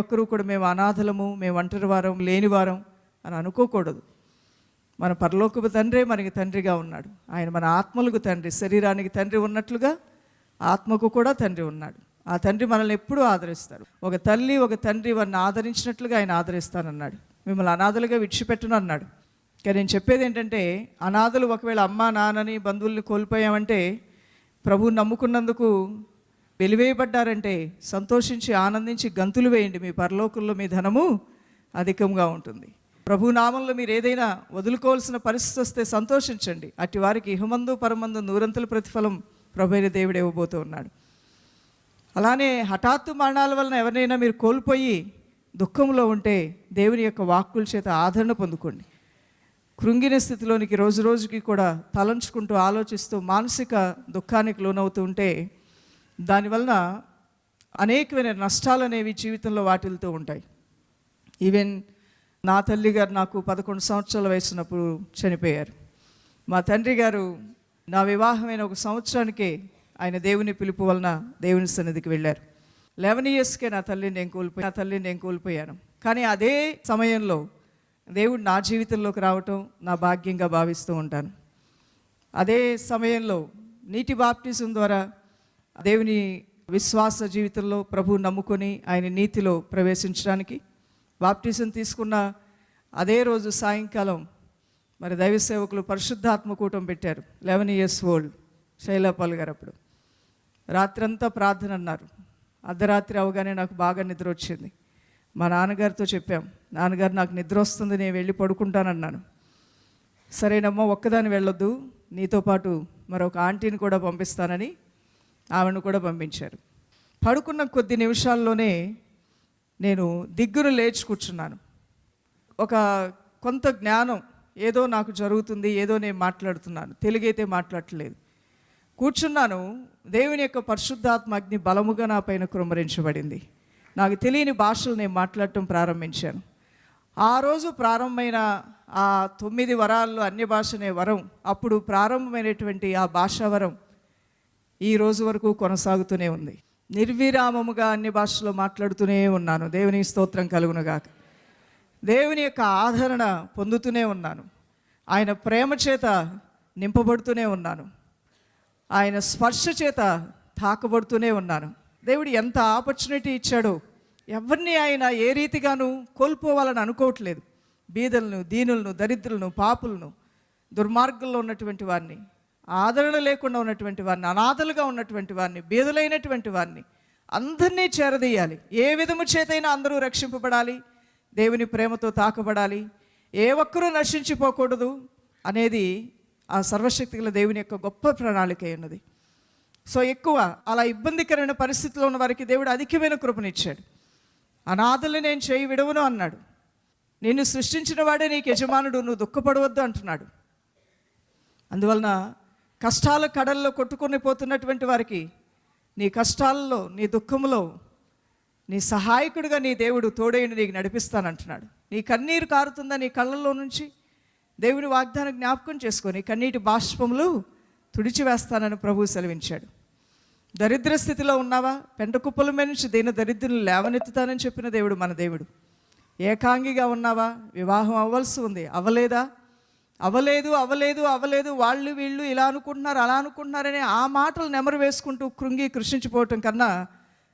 ఒక్కరూ కూడా మేము అనాథలము మేము ఒంటరి వారం లేనివారం అని అనుకోకూడదు. మన పరలోకపు తండ్రే మనకి తండ్రిగా ఉన్నాడు. ఆయన మన ఆత్మలకు తండ్రి శరీరానికి తండ్రి ఉన్నట్లుగా ఆత్మకు కూడా తండ్రి ఉన్నాడు. ఆ తండ్రి మనల్ని ఎప్పుడూ ఆదరిస్తారు. ఒక తల్లి ఒక తండ్రి వారిని ఆదరించినట్లుగా ఆయన ఆదరిస్తానన్నాడు. మిమ్మల్ని అనాథలుగా విడిచిపెట్టను అన్నాడు. కానీ నేను చెప్పేది ఏంటంటే అనాథలు ఒకవేళ అమ్మ నాన్నని బంధువుల్ని కోల్పోయామంటే ప్రభువు నమ్ముకున్నందుకు వెలివేయబడ్డారంటే సంతోషించి ఆనందించి గంతులు వేయండి. మీ పరలోకంలో మీ ధనము అధికంగా ఉంటుంది. ప్రభు నామంలో మీరు ఏదైనా వదులుకోవాల్సిన పరిస్థితి వస్తే సంతోషించండి. అట్టి వారికి ఇహమందు పరమందు నూరంతుల ప్రతిఫలం ప్రభైన దేవుడు ఇవ్వబోతూ ఉన్నాడు. అలానే హఠాత్తు మరణాల వలన ఎవరినైనా మీరు కోల్పోయి దుఃఖంలో ఉంటే దేవుని యొక్క వాక్కుల చేత ఆదరణ పొందుకోండి. కృంగిన స్థితిలోనికి రోజు రోజుకి కూడా తలంచుకుంటూ ఆలోచిస్తూ మానసిక దుఃఖానికి లోనవుతూ ఉంటే దానివలన అనేకమైన నష్టాలు అనేవి జీవితంలో వాటిల్తూ ఉంటాయి. ఈవెన్ నా తల్లి గారు నాకు పదకొండు సంవత్సరాల వయసున్నప్పుడు చనిపోయారు. మా తండ్రి గారు నా వివాహమైన ఒక సంవత్సరానికే ఆయన దేవుని పిలుపు వలన దేవుని సన్నిధికి వెళ్ళారు. లెవెన్ ఇయర్స్కే నా తల్లిని నేను కోల్పోయి నా తల్లిని నేను కోల్పోయాను. కానీ అదే సమయంలో దేవుడు నా జీవితంలోకి రావటం నా భాగ్యంగా భావిస్తూ ఉంటాను. అదే సమయంలో నీటి బాప్టిజం ద్వారా దేవుని విశ్వాస జీవితంలో ప్రభు నమ్ముకొని ఆయన నీతిలో ప్రవేశించడానికి బాప్టిజం తీసుకున్న అదే రోజు సాయంకాలం మరి దైవ సేవకులు పరిశుద్ధాత్మ కూటం పెట్టారు. Eleven years old. శైలాపాల్ గారు అప్పుడు. రాత్రంతా ప్రార్థన అన్నారు. అర్ధరాత్రి అవగానే నాకు బాగా నిద్ర వచ్చింది. మా నాన్నగారితో చెప్పాం నాన్నగారు నాకు నిద్ర వస్తుంది నేను వెళ్ళి పడుకుంటానన్నాను. సరేనమ్మా ఒక్కదాని వెళ్ళొద్దు. నీతో పాటు మరొక ఆంటీని కూడా పంపిస్తానని ఆమెను కూడా పంపించారు. పడుకున్న కొద్ది నిమిషాల్లోనే నేను దిగ్గును లేచి కూర్చున్నాను. ఒక కొంత జ్ఞానం ఏదో నాకు జరుగుతుంది ఏదో నేను మాట్లాడుతున్నాను. తెలుగైతే మాట్లాడలేదు కూర్చున్నాను. దేవుని యొక్క పరిశుద్ధాత్మ అగ్ని బలముగా నా పైన కుమ్మరించబడింది నాకు తెలియని భాషలు నేను మాట్లాడటం ప్రారంభించాను. ఆ రోజు ప్రారంభమైన ఆ తొమ్మిది వరాల్లో అన్య భాష అనే వరం అప్పుడు ప్రారంభమైనటువంటి ఆ భాషా వరం ఈ రోజు వరకు కొనసాగుతూనే ఉంది. నిర్విరామముగా అన్ని భాషలో మాట్లాడుతూనే ఉన్నాను. దేవుని స్తోత్రం కలుగునుగాక. దేవుని యొక్క ఆదరణ పొందుతూనే ఉన్నాను. ఆయన ప్రేమ చేత నింపబడుతూనే ఉన్నాను. ఆయన స్పర్శ చేత తాకబడుతూనే ఉన్నాను. దేవుడు ఎంత ఆపర్చునిటీ ఇచ్చాడో ఎవరిని ఆయన ఏ రీతిగాను కోల్పోవాలని అనుకోవట్లేదు. బీదలను దీనులను దరిద్రులను పాపులను దుర్మార్గంలో ఉన్నటువంటి వారిని ఆదరణ లేకుండా ఉన్నటువంటి వారిని అనాథలుగా ఉన్నటువంటి వారిని బీదులైనటువంటి వారిని అందరినీ చేరదీయాలి. ఏ విధము చేతైనా అందరూ రక్షింపబడాలి దేవుని ప్రేమతో తాకబడాలి. ఏ ఒక్కరూ నశించిపోకూడదు అనేది ఆ సర్వశక్తి గల దేవుని యొక్క గొప్ప ప్రణాళిక అయినది. ఉన్నది సో ఎక్కువ అలా ఇబ్బందికరమైన పరిస్థితిలో ఉన్న వారికి దేవుడు అధికమైన కృపనిచ్చాడు. అనాథలు నేను చేయి విడవను అన్నాడు. నిన్ను సృష్టించిన వాడే నీకు యజమానుడు నువ్వు దుఃఖపడవద్దు అంటున్నాడు. అందువలన కష్టాల కడల్లో కొట్టుకొని పోతున్నటువంటి వారికి నీ కష్టాల్లో నీ దుఃఖంలో నీ సహాయకుడిగా నీ దేవుడు తోడైన నీకు నడిపిస్తానంటున్నాడు. నీ కన్నీరు కారుతుందా నీ కళ్ళల్లో నుంచి? దేవుని వాగ్దానం జ్ఞాపకం చేసుకొని కన్నీటి బాష్పములు తుడిచివేస్తానని ప్రభువు సెలవించాడు. దరిద్ర స్థితిలో ఉన్నావా? పెంట కుప్పల మీద నుంచి దీని దరిద్రులు లేవనెత్తుతానని చెప్పిన దేవుడు మన దేవుడు. ఏకాంగిగా ఉన్నావా? వివాహం అవ్వాల్సి ఉంది. అవ్వలేదా? అవ్వలేదు అవ్వలేదు అవ్వలేదు వాళ్ళు వీళ్ళు ఇలా అనుకుంటున్నారు అలా అనుకుంటున్నారని ఆ మాటలు నెమరు వేసుకుంటూ కృంగి కృషించిపోవటం కన్నా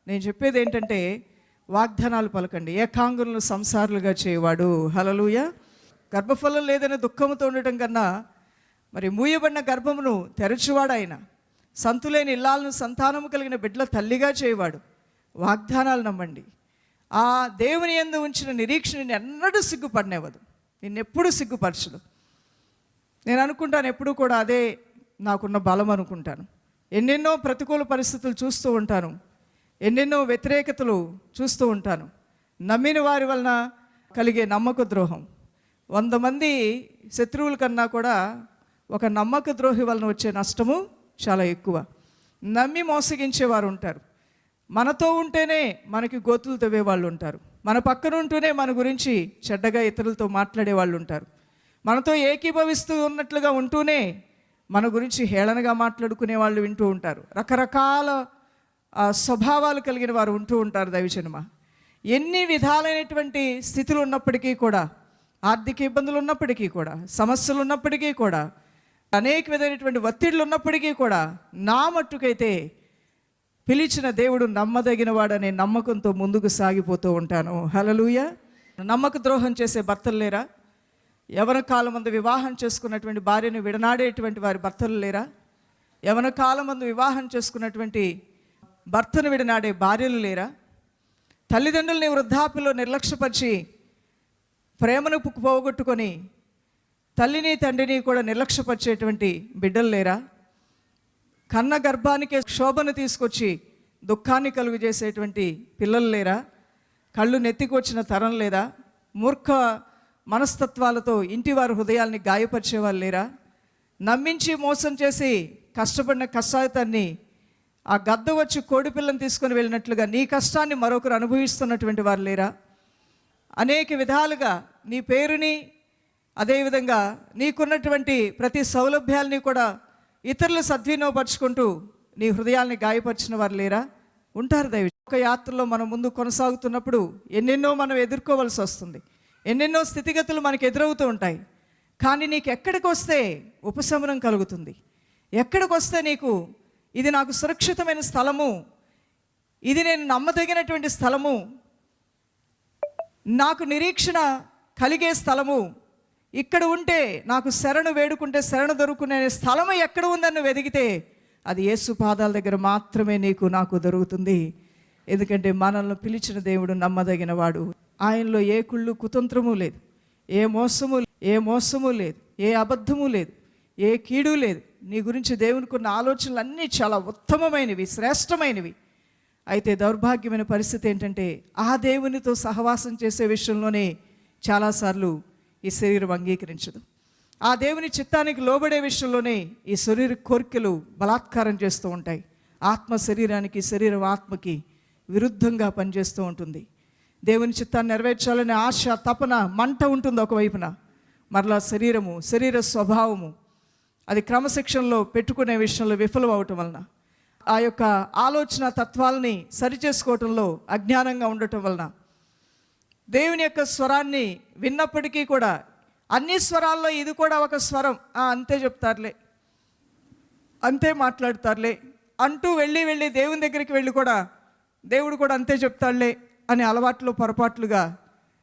నేను చెప్పేది ఏంటంటే వాగ్దానాలు పలకండి. ఏకాంగులను సంసారులుగా చేయవాడు. హలలుయ గర్భఫలం లేదనే దుఃఖంతో ఉండటం కన్నా మరి మూయబడిన గర్భమును తెరచువాడు ఆయన. సంతులేని ఇల్లాలను సంతానము కలిగిన బిడ్డల తల్లిగా చేయవాడు. వాగ్దానాలు నమ్మండి. ఆ దేవుని ఎందు ఉంచిన నిరీక్షణ నిన్ను ఎన్నడూ సిగ్గుపడినవ్వదు. నిన్నెప్పుడు సిగ్గుపరచదు. నేను అనుకుంటాను ఎప్పుడూ కూడా అదే నాకున్న బలం అనుకుంటాను. ఎన్నెన్నో ప్రతికూల పరిస్థితులు చూస్తూ ఉంటాను. ఎన్నెన్నో వ్యతిరేకతలు చూస్తూ ఉంటాను. నమ్మిన వారి వలన కలిగే నమ్మక ద్రోహం. వంద మంది శత్రువుల కన్నా కూడా ఒక నమ్మక ద్రోహి వలన వచ్చే నష్టము చాలా ఎక్కువ. నమ్మి మోసగించేవారు ఉంటారు. మనతో ఉంటేనే మనకి గోతులు తవ్వే వాళ్ళు ఉంటారు. మన పక్కన ఉంటూనే మన గురించి చెడ్డగా ఇతరులతో మాట్లాడే వాళ్ళు ఉంటారు. మనతో ఏకీభవిస్తూ ఉన్నట్లుగా ఉంటూనే మన గురించి హేళనగా మాట్లాడుకునే వాళ్ళు వింటూ ఉంటారు. రకరకాల స్వభావాలు కలిగిన వారు ఉంటూ ఉంటారు దైవజనమ. ఎన్ని విధాలైనటువంటి స్థితులు ఉన్నప్పటికీ కూడా ఆర్థిక ఇబ్బందులు ఉన్నప్పటికీ కూడా సమస్యలు ఉన్నప్పటికీ కూడా అనేక విధమైనటువంటి ఒత్తిళ్ళు ఉన్నప్పటికీ కూడా నా మట్టుకైతే పిలిచిన దేవుడు నమ్మదగిన వాడనే నమ్మకంతో ముందుకు సాగిపోతూ ఉంటాను. హలలుయ నమ్మక ద్రోహం చేసే భర్తలు లేరా? యవన కాలం ముందు వివాహం చేసుకున్నటువంటి భార్యను విడనాడేటువంటి వారి భర్తలు లేరా? యవన కాలం ముందు వివాహం చేసుకున్నటువంటి భర్తను విడనాడే భార్యలు లేరా? తల్లిదండ్రుల్ని వృద్ధాప్యలో నిర్లక్ష్యపరిచి ప్రేమను పోగొట్టుకొని తల్లిని తండ్రిని కూడా నిర్లక్ష్యపరిచేటువంటి బిడ్డలు లేరా? కన్న గర్భానికే శోభను తీసుకొచ్చి దుఃఖాన్ని కలుగు చేసేటువంటి పిల్లలు లేరా? కళ్ళు నెత్తికొచ్చిన తరం లేదా? మూర్ఖ మనస్తత్వాలతో ఇంటివారి హృదయాల్ని గాయపరిచేవారు లేరా? నమ్మించి మోసం చేసి కష్టపడిన కష్టాయితాన్ని ఆ గద్ద వచ్చి కోడి పిల్లని తీసుకొని వెళ్ళినట్లుగా నీ కష్టాన్ని మరొకరు అనుభవిస్తున్నటువంటి వారు లేరా? అనేక విధాలుగా నీ పేరుని అదేవిధంగా నీకున్నటువంటి ప్రతి సౌలభ్యాల్ని కూడా ఇతరులు సద్వినియోగపరుచుకుంటూ నీ హృదయాల్ని గాయపరిచిన వారు లేరా? ఉంటారు దైవ ఒక యాత్రలో మనం ముందు కొనసాగుతున్నప్పుడు ఎన్నెన్నో మనం ఎదుర్కోవాల్సి వస్తుంది. ఎన్నెన్నో స్థితిగతులు మనకు ఎదురవుతూ ఉంటాయి. కానీ నీకు ఎక్కడికి వస్తే ఉపశమనం కలుగుతుంది. ఎక్కడికి వస్తే నీకు ఇది నాకు సురక్షితమైన స్థలము ఇది నేను నమ్మదగినటువంటి స్థలము నాకు నిరీక్షణ కలిగే స్థలము ఇక్కడ ఉంటే నాకు శరణు వేడుకుంటే శరణు దొరుకునే స్థలము ఎక్కడ ఉందని వెదిగితే అది యేసు పాదాల దగ్గర మాత్రమే నీకు నాకు దొరుకుతుంది. ఎందుకంటే మనల్ని పిలిచిన దేవుడు నమ్మదగినవాడు. ఆయనలో ఏ కుళ్ళు కుతంత్రము లేదు. ఏ మోసము ఏ మోసము లేదు. ఏ అబద్ధము లేదు. ఏ కీడు లేదు. నీ గురించి దేవునికి ఉన్న ఆలోచనలు అన్నీ చాలా ఉత్తమమైనవి శ్రేష్టమైనవి. అయితే దౌర్భాగ్యమైన పరిస్థితి ఏంటంటే ఆ దేవునితో సహవాసం చేసే విషయంలోనే చాలాసార్లు ఈ శరీరం అంగీకరించదు. ఆ దేవుని చిత్తానికి లోబడే విషయంలోనే ఈ శరీర కోరికలు బలాత్కారం చేస్తూ ఉంటాయి. ఆత్మ శరీరానికి శరీరం ఆత్మకి విరుద్ధంగా పనిచేస్తూ ఉంటుంది. దేవుని చిత్తాన్ని నెరవేర్చాలనే ఆశ తపన మంట ఉంటుంది ఒకవైపున. మరలా శరీరము శరీర స్వభావము అది క్రమశిక్షణలో పెట్టుకునే విషయంలో విఫలం అవటం వలన. ఆ యొక్క ఆలోచన తత్వాలని సరిచేసుకోవటంలో అజ్ఞానంగా ఉండటం వలన. దేవుని యొక్క స్వరాన్ని విన్నప్పటికీ కూడా అన్ని స్వరాల్లో ఇది కూడా ఒక స్వరం. అంతే చెప్తారులే. అంతే మాట్లాడతారులే. అంటూ వెళ్ళి వెళ్ళి దేవుని దగ్గరికి వెళ్ళి కూడా దేవుడు కూడా అంతే చెప్తాడులే. అనే అలవాట్లు పొరపాట్లుగా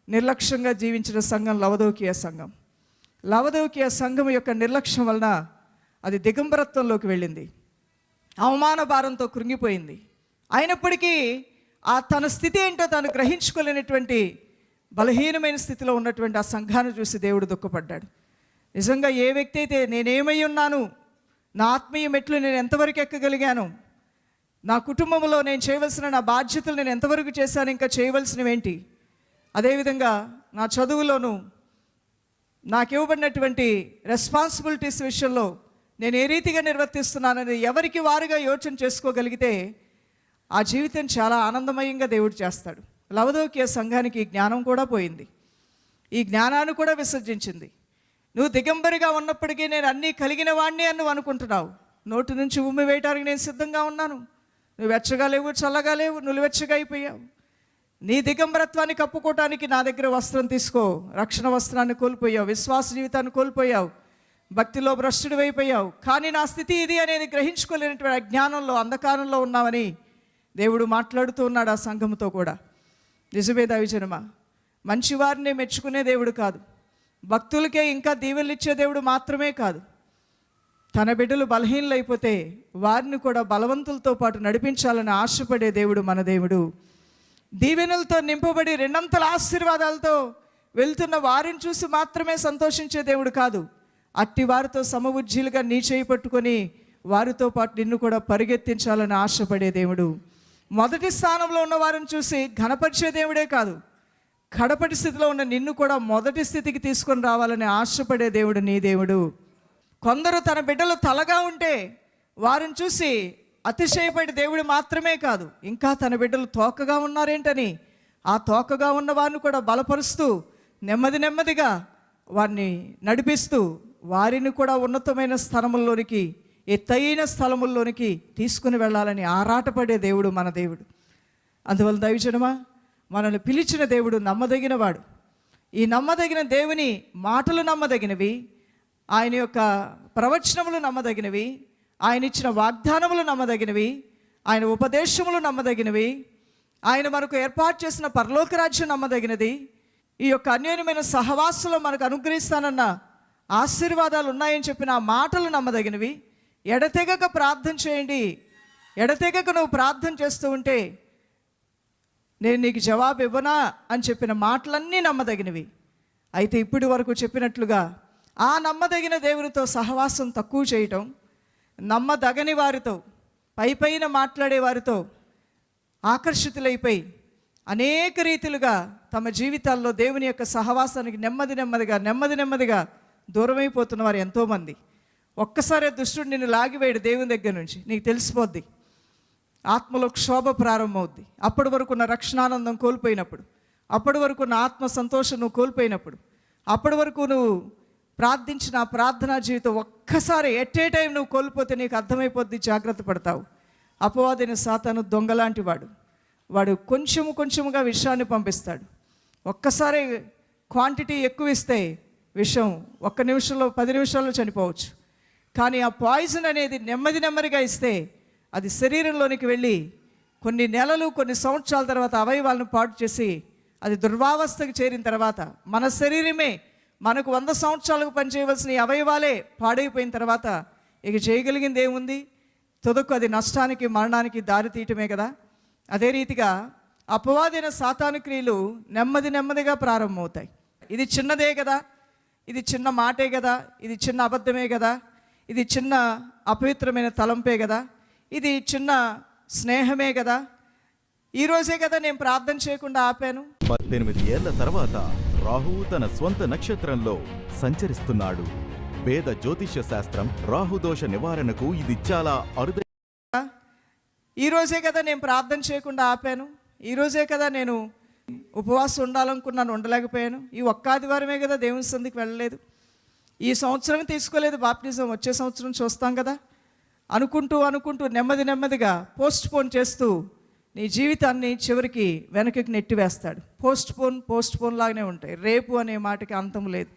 నిర్లక్ష్యంగా జీవించిన సంఘం లవదోకియ సంఘం. లవదోకియ సంఘం యొక్క నిర్లక్ష్యం వలన అది దిగంబరత్వంలోకి వెళ్ళింది. అవమాన భారంతో కృంగిపోయింది. అయినప్పటికీ ఆ తన స్థితి ఏంటో తాను గ్రహించుకోలేనటువంటి బలహీనమైన స్థితిలో ఉన్నటువంటి ఆ సంఘాన్ని చూసి దేవుడు దుఃఖపడ్డాడు. నిజంగా ఏ వ్యక్తి అయితే నేనేమై ఉన్నాను నా ఆత్మీయ మెట్లు నేను ఎంతవరకు ఎక్కగలిగాను నా కుటుంబంలో నేను చేయవలసిన నా బాధ్యతలు నేను ఎంతవరకు చేశాను ఇంకా చేయవలసినవి ఏంటి? అదేవిధంగా నా చదువులోను నాకు ఇవ్వబడినటువంటి రెస్పాన్సిబిలిటీస్ విషయంలో నేను ఏ రీతిగా నిర్వర్తిస్తున్నానని ఎవరికి వారుగా యోచన చేసుకోగలిగితే ఆ జీవితం చాలా ఆనందమయంగా దేవుడు చేస్తాడు. లవదోకియ సంఘానికి ఈ జ్ఞానం కూడా పోయింది. ఈ జ్ఞానాన్ని కూడా విసర్జించింది. నువ్వు దిగంబరిగా ఉన్నప్పటికీ నేను అన్నీ కలిగిన వాడిని అని నువ్వు అనుకుంటున్నావు. నోటి నుంచి ఉమ్మి వేయటానికి నేను సిద్ధంగా ఉన్నాను. నువ్వు వెచ్చగా లేవు చల్లగా లేవు నువ్వు వెచ్చగా అయిపోయావు నీ దిగంబరత్వాన్ని కప్పుకోవటానికి నా దగ్గర వస్త్రం తీసుకో. రక్షణ వస్త్రాన్ని కోల్పోయావు విశ్వాస జీవితాన్ని కోల్పోయావు భక్తిలో భ్రష్టుడు అయిపోయావు కానీ నా స్థితి ఇది అనేది గ్రహించుకోలేనటువంటి అజ్ఞానంలో అంధకారంలో ఉన్నావని దేవుడు మాట్లాడుతూ ఉన్నాడు ఆ సంఘంతో కూడా. నిజమే దవిజనమా మంచివారిని మెచ్చుకునే దేవుడు కాదు. భక్తులకే ఇంకా దీవెనలు ఇచ్చే దేవుడు మాత్రమే కాదు. తన బిడ్డలు బలహీనలైపోతే వారిని కూడా బలవంతులతో పాటు నడిపించాలని ఆశపడే దేవుడు మన దేవుడు. దీవెనలతో నింపబడి రెండంతల ఆశీర్వాదాలతో వెళ్తున్న వారిని చూసి మాత్రమే సంతోషించే దేవుడు కాదు. అట్టి వారితో సమబుజ్జీలుగా నీ చేయి పట్టుకొని వారితో పాటు నిన్ను కూడా పరిగెత్తించాలని ఆశపడే దేవుడు. మొదటి స్థానంలో ఉన్న వారిని చూసి ఘనపరిచే దేవుడే కాదు. కడపటి స్థితిలో ఉన్న నిన్ను కూడా మొదటి స్థితికి తీసుకొని రావాలని ఆశపడే దేవుడు నీ దేవుడు. కొందరు తన బిడ్డలు తలగా ఉంటే వారిని చూసి అతిశయపడి దేవుడు మాత్రమే కాదు ఇంకా తన బిడ్డలు తోకగా ఉన్నారేంటని ఆ తోకగా ఉన్న వారిని కూడా బలపరుస్తూ నెమ్మది నెమ్మదిగా వారిని నడిపిస్తూ వారిని కూడా ఉన్నతమైన స్థలముల్లోనికి ఎత్తైన స్థలముల్లోనికి తీసుకుని వెళ్ళాలని ఆరాటపడే దేవుడు మన దేవుడు. అందువల్ల దైవజనమా మనల్ని పిలిచిన దేవుడు నమ్మదగినవాడు. ఈ నమ్మదగిన దేవుని మాటలు నమ్మదగినవి ఆయన యొక్క ప్రవచనములు నమ్మదగినవి ఆయన ఇచ్చిన వాగ్దానములు నమ్మదగినవి ఆయన ఉపదేశములు నమ్మదగినవి ఆయన మనకు ఏర్పాటు చేసిన పరలోక రాజ్యం నమ్మదగినది. ఈ యొక్క అన్యోన్యమైన సహవాసులు మనకు అనుగ్రహిస్తానన్న ఆశీర్వాదాలు ఉన్నాయని చెప్పిన ఆ మాటలు నమ్మదగినవి. ఎడతెగక ప్రార్థన చేయండి. ఎడతెగక నువ్వు ప్రార్థన చేస్తూ ఉంటే నేను నీకు జవాబు ఇవ్వనా అని చెప్పిన మాటలన్నీ నమ్మదగినవి. అయితే ఇప్పటి వరకు చెప్పినట్లుగా ఆ నమ్మదగిన దేవునితో సహవాసం తక్కువ చేయటం నమ్మదగని వారితో పై పైన మాట్లాడే వారితో ఆకర్షితులైపోయి అనేక రీతిలుగా తమ జీవితాల్లో దేవుని యొక్క సహవాసానికి నెమ్మది నెమ్మదిగా నెమ్మది నెమ్మదిగా దూరమైపోతున్న వారు ఎంతోమంది. ఒక్కసారే దుష్టుడు నిన్ను లాగివేయడు దేవుని దగ్గర నుంచి. నీకు తెలిసిపోద్ది. ఆత్మలో క్షోభ ప్రారంభమవుద్ది. అప్పటి వరకు ఉన్న రక్షణానందం కోల్పోయినప్పుడు అప్పటి వరకు ఉన్న ఆత్మ సంతోషం నువ్వు కోల్పోయినప్పుడు అప్పటి వరకు నువ్వు ప్రార్థించిన ఆ ప్రార్థనా జీవితం ఒక్కసారి ఎట్ ఏ టైం నువ్వు కోల్పోతే నీకు అర్థమైపోద్ది జాగ్రత్త పడతావు. అపవాదిన సాతాను దొంగలాంటి వాడు. వాడు కొంచెము కొంచెముగా విషయాన్ని పంపిస్తాడు. ఒక్కసారి క్వాంటిటీ ఎక్కువ ఇస్తే విషం ఒక్క నిమిషంలో పది నిమిషాల్లో చనిపోవచ్చు. కానీ ఆ పాయిజన్ అనేది నెమ్మది నెమ్మదిగా ఇస్తే అది శరీరంలోనికి వెళ్ళి కొన్ని నెలలు కొన్ని సంవత్సరాల తర్వాత అవయవాలను పాటు చేసి అది దుర్వావస్థకు చేరిన తర్వాత మన శరీరమే మనకు వంద సంవత్సరాలకు పనిచేయవలసిన అవయవాలే పాడైపోయిన తర్వాత ఇక చేయగలిగింది ఏముంది? తుదకు అది నష్టానికి మరణానికి దారి తీయటమే కదా. అదే రీతిగా అపవాదైన సాతాను క్రియలు నెమ్మది నెమ్మదిగా ప్రారంభమవుతాయి. ఇది చిన్నదే కదా. ఇది చిన్న మాటే కదా. ఇది చిన్న అబద్ధమే కదా. ఇది చిన్న అపవిత్రమైన తలంపే కదా. ఇది చిన్న స్నేహమే కదా. ఈరోజే కదా నేను ప్రార్థన చేయకుండా ఆపాను. పద్దెనిమిది ఏళ్ళ తర్వాత రాహువు తన స్వంత నక్షత్రంలో సంచరిస్తున్నాడు. వేద జ్యోతిష్య శాస్త్రం రాహుదోష నివారణకు ఇది చాలా అరుదైన ఈ రోజే కదా నేను ప్రార్థన చేయకుండా ఆపాను. ఈ రోజే కదా నేను ఉపవాసం ఉండాలనుకున్నాను ఉండలేకపోయాను. ఈ ఒక్క ఆదివారమే కదా దేవుని సందికి వెళ్ళలేదు. ఈ సంవత్సరం తీసుకోలేదు బాప్టిజం వచ్చే సంవత్సరం చూస్తాం కదా. అనుకుంటూ అనుకుంటూ నెమ్మది నెమ్మదిగా పోస్ట్ పోన్ చేస్తూ నీ జీవితాన్ని చివరికి వెనకకి నెట్టివేస్తాడు పోస్ట్ పోన్ పోస్ట్ పోన్ లాగానే ఉంటాయి. రేపు అనే మాటకి అంతం లేదు.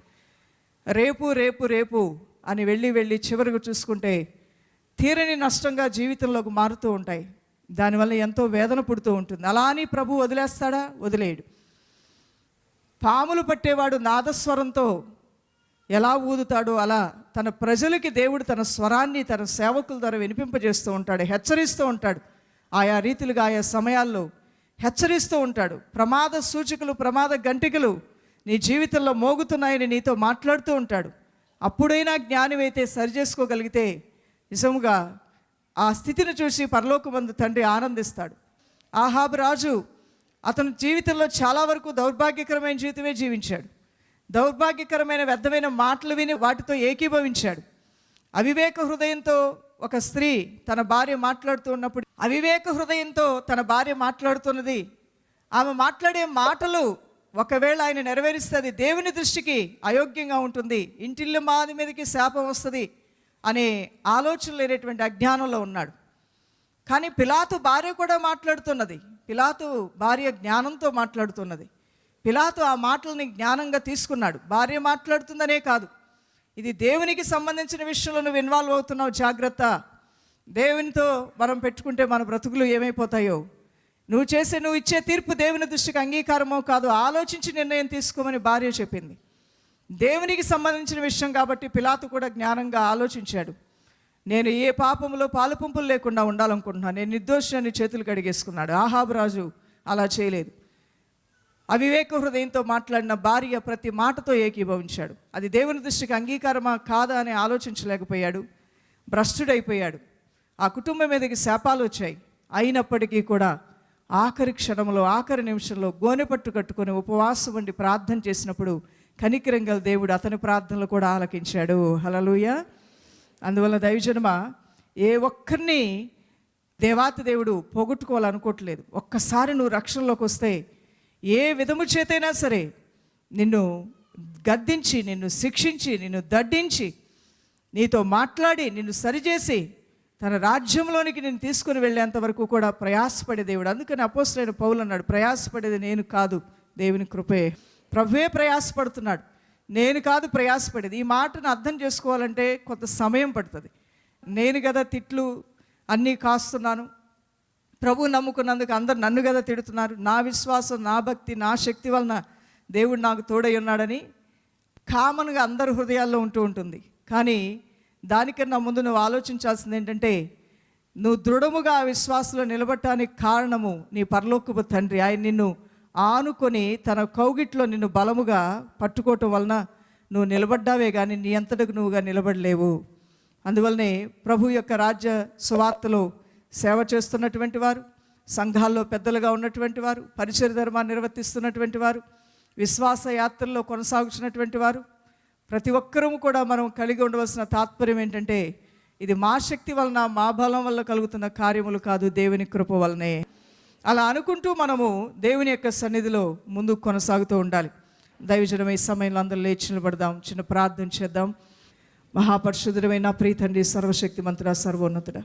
రేపు రేపు రేపు అని వెళ్ళి వెళ్ళి చివరికి చూసుకుంటే తీరని నష్టంగా జీవితంలోకి మారుతూ ఉంటాయి. దానివల్ల ఎంతో వేదన పుడుతూ ఉంటుంది. అలా అని ప్రభు వదిలేస్తాడా? వదిలేయడు పాములు పట్టేవాడు నాదస్వరంతో ఎలా ఊదుతాడో అలా తన ప్రజలకి దేవుడు తన స్వరాన్ని తన సేవకుల ద్వారా వినిపింపజేస్తూ ఉంటాడు హెచ్చరిస్తూ ఉంటాడు. ఆయా రీతిలుగా ఆయా సమయాల్లో హెచ్చరిస్తూ ఉంటాడు. ప్రమాద సూచికలు ప్రమాద గంటికలు నీ జీవితంలో మోగుతున్నాయని నీతో మాట్లాడుతూ ఉంటాడు. అప్పుడైనా జ్ఞానమైతే సరిచేసుకోగలిగితే నిజముగా ఆ స్థితిని చూసి పరలోకమందు తండ్రి ఆనందిస్తాడు. ఆహాబు రాజు అతని జీవితంలో చాలా వరకు దౌర్భాగ్యకరమైన జీవితమే జీవించాడు. దౌర్భాగ్యకరమైన వ్యర్థమైన మాటలు విని వాటితో ఏకీభవించాడు. అవివేక హృదయంతో ఒక స్త్రీ తన భార్య మాట్లాడుతూ ఉన్నప్పుడు అవివేక హృదయంతో తన భార్య మాట్లాడుతున్నది. ఆమె మాట్లాడే మాటలు ఒకవేళ ఆయన నెరవేరిస్తుంది దేవుని దృష్టికి అయోగ్యంగా ఉంటుంది. ఇంటిల్లు మాది మీదకి శాపం వస్తుంది అనే ఆలోచన లేనటువంటి అజ్ఞానంలో ఉన్నాడు. కానీ పిలాతు భార్య కూడా మాట్లాడుతున్నది. పిలాతు భార్య జ్ఞానంతో మాట్లాడుతున్నది. పిలాతు ఆ మాటలని జ్ఞానంగా తీసుకున్నాడు. భార్య మాట్లాడుతుందనే కాదు. ఇది దేవునికి సంబంధించిన విషయంలో నువ్వు ఇన్వాల్వ్ అవుతున్నావు జాగ్రత్త. దేవునితో మనం పెట్టుకుంటే మన బ్రతుకులు ఏమైపోతాయో. నువ్వు చేసే నువ్వు ఇచ్చే తీర్పు దేవుని దృష్టికి అంగీకారమో కాదు ఆలోచించి నిర్ణయం తీసుకోమని భార్య చెప్పింది. దేవునికి సంబంధించిన విషయం కాబట్టి పిలాతు కూడా జ్ఞానంగా ఆలోచించాడు. నేను ఏ పాపంలో పాలుపంపులు లేకుండా ఉండాలనుకుంటున్నాను నేను నిర్దోషాన్ని చేతులు కడిగేసుకున్నాడు. ఆహాబ్ రాజు అలా చేయలేదు. అవివేక హృదయంతో మాట్లాడిన భార్య ప్రతి మాటతో ఏకీభవించాడు. అది దేవుని దృష్టికి అంగీకారమా కాదా అని ఆలోచించలేకపోయాడు. భ్రష్టుడైపోయాడు. ఆ కుటుంబం మీదకి శాపాలు వచ్చాయి. అయినప్పటికీ కూడా ఆఖరి క్షణంలో ఆఖరి నిమిషంలో గోనెపట్టు కట్టుకొని ఉపవాసం వండి ప్రార్థన చేసినప్పుడు కనికరంగల్ దేవుడు అతని ప్రార్థనలు కూడా ఆలకించాడు. హలలుయ అందువల్ల దైవజన్మ ఏ ఒక్కరిని దేవాతి దేవుడు పోగొట్టుకోవాలనుకోవట్లేదు. ఒక్కసారి నువ్వు రక్షణలోకి వస్తే ఏ విధము చేతైనా సరే నిన్ను గద్దించి నిన్ను శిక్షించి నిన్ను దడ్డించి నీతో మాట్లాడి నిన్ను సరిచేసి తన రాజ్యంలోనికి నేను తీసుకుని వెళ్ళేంత వరకు కూడా ప్రయాసపడే దేవుడు. అందుకని అపోసరైన పౌలు అన్నాడు ప్రయాసపడేది నేను కాదు దేవుని కృపే. ప్రభువే ప్రయాసపడుతున్నాడు. నేను కాదు ప్రయాసపడేది. ఈ మాటను అర్థం చేసుకోవాలంటే కొంత సమయం పడుతుంది. నేను కదా తిట్లు అన్నీ కాస్తున్నాను ప్రభు నమ్ముకున్నందుకు అందరు నన్ను కదా తిడుతున్నారు. నా విశ్వాసం నా భక్తి నా శక్తి వలన దేవుడు నాకు తోడై ఉన్నాడని కామన్గా అందరి హృదయాల్లో ఉంటూ ఉంటుంది. కానీ దానికన్నా ముందు నువ్వు ఆలోచించాల్సింది ఏంటంటే నువ్వు దృఢముగా ఆ విశ్వాసంలో నిలబడటానికి కారణము నీ పరలోకపు తండ్రి. ఆయన నిన్ను ఆనుకొని తన కౌగిట్లో నిన్ను బలముగా పట్టుకోవటం వలన నువ్వు నిలబడ్డావే కానీ నీ అంతటకు నువ్వుగా నిలబడలేవు. అందువల్లనే ప్రభు యొక్క రాజ్య సువార్తలో సేవ చేస్తున్నటువంటి వారు సంఘాల్లో పెద్దలుగా ఉన్నటువంటి వారు పరిచయ ధర్మాన్ని నిర్వర్తిస్తున్నటువంటి వారు విశ్వాస యాత్రల్లో కొనసాగుతున్నటువంటి వారు ప్రతి ఒక్కరూ కూడా మనం కలిగి ఉండవలసిన తాత్పర్యం ఏంటంటే ఇది మా శక్తి వలన మా బలం వల్ల కలుగుతున్న కార్యములు కాదు దేవుని కృప వలనే. అలా అనుకుంటూ మనము దేవుని యొక్క సన్నిధిలో ముందుకు కొనసాగుతూ ఉండాలి. దైవజనం ఈ సమయంలో అందరూ లేచి నిలబడదాం చిన్న ప్రార్థన చేద్దాం. మహాపరిశుద్ధుడమైన ప్రియ సర్వశక్తి మంత్ర సర్వోన్నతుడ.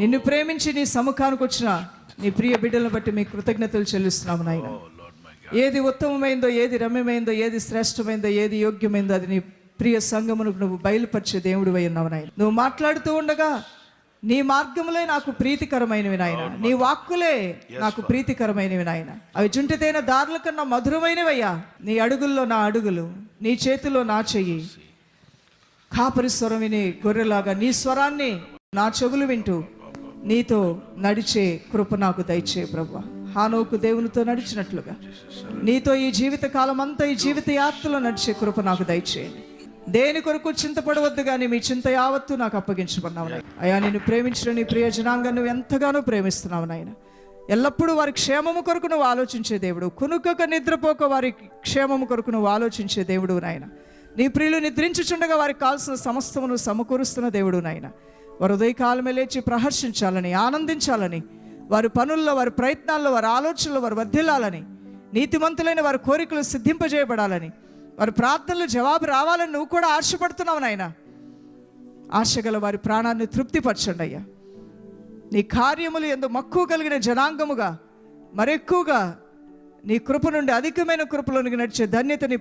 నిన్ను ప్రేమించి నీ సముఖానికి వచ్చిన నీ ప్రియ బిడ్డలను బట్టి మీ కృతజ్ఞతలు చెల్లిస్తున్నాము నాయన. ఏది ఉత్తమమైందో ఏది రమ్యమైందో ఏది శ్రేష్టమైందో ఏది యోగ్యమైందో అది నీ ప్రియ సంగమునకు నువ్వు బయలుపరిచే దేవుడు ఉన్నావు నాయన. నువ్వు మాట్లాడుతూ ఉండగా నీ మార్గములే నాకు ప్రీతికరమైనవి నాయన. నీ వాక్కులే నాకు ప్రీతికరమైనవి నాయన. అవి చుంటితైన దారుల కన్నా మధురమైనవయ్యా. నీ అడుగుల్లో నా అడుగులు నీ చేతిలో నా చెయ్యి. కాపరి స్వరం విని గొర్రెలాగా నీ స్వరాన్ని నా చెవులు వింటూ నీతో నడిచే కృప నాకు దయచే ప్రభు. హానోకు దేవునితో నడిచినట్లుగా. నీతో ఈ జీవిత కాలం అంతా ఈ జీవిత యాత్రలో నడిచే కృప నాకు దయచేయండి దేని కొరకు చింతపడవద్దు కానీ మీ చింత యావత్తు నాకు అప్పగించమన్నావు నాయన. అయా నేను ప్రేమించిన నీ ప్రియ జనాంగం నువ్వు ఎంతగానో ప్రేమిస్తున్నావు నాయన. ఎల్లప్పుడూ వారి క్షేమము కొరకు నువ్వు ఆలోచించే దేవుడు. కునుకక నిద్రపోక వారి క్షేమము కొరకు నువ్వు ఆలోచించే దేవుడు నాయన. నీ ప్రియులు నిద్రించుచుండగా వారికి కావాల్సిన సమస్తమును సమకూరుస్తున్న దేవుడు నాయన. వారు ఉదయకాలమే లేచి ప్రహర్షించాలని ఆనందించాలని వారి పనుల్లో వారి ప్రయత్నాల్లో వారి ఆలోచనలు వారు వర్ధిల్లాలని నీతిమంతులైన వారి కోరికలు సిద్ధింపజేయబడాలని వారి ప్రార్థనలు జవాబు రావాలని నువ్వు కూడా ఆశపడుతున్నావు నాయన. ఆశగల వారి ప్రాణాన్ని తృప్తిపరచండి అయ్యా. నీ కార్యములు ఎందు మక్కువ కలిగిన జనాంగముగా మరెక్కువగా నీ కృప నుండి అధికమైన కృపలోనికి నడిచే ధన్యత నీ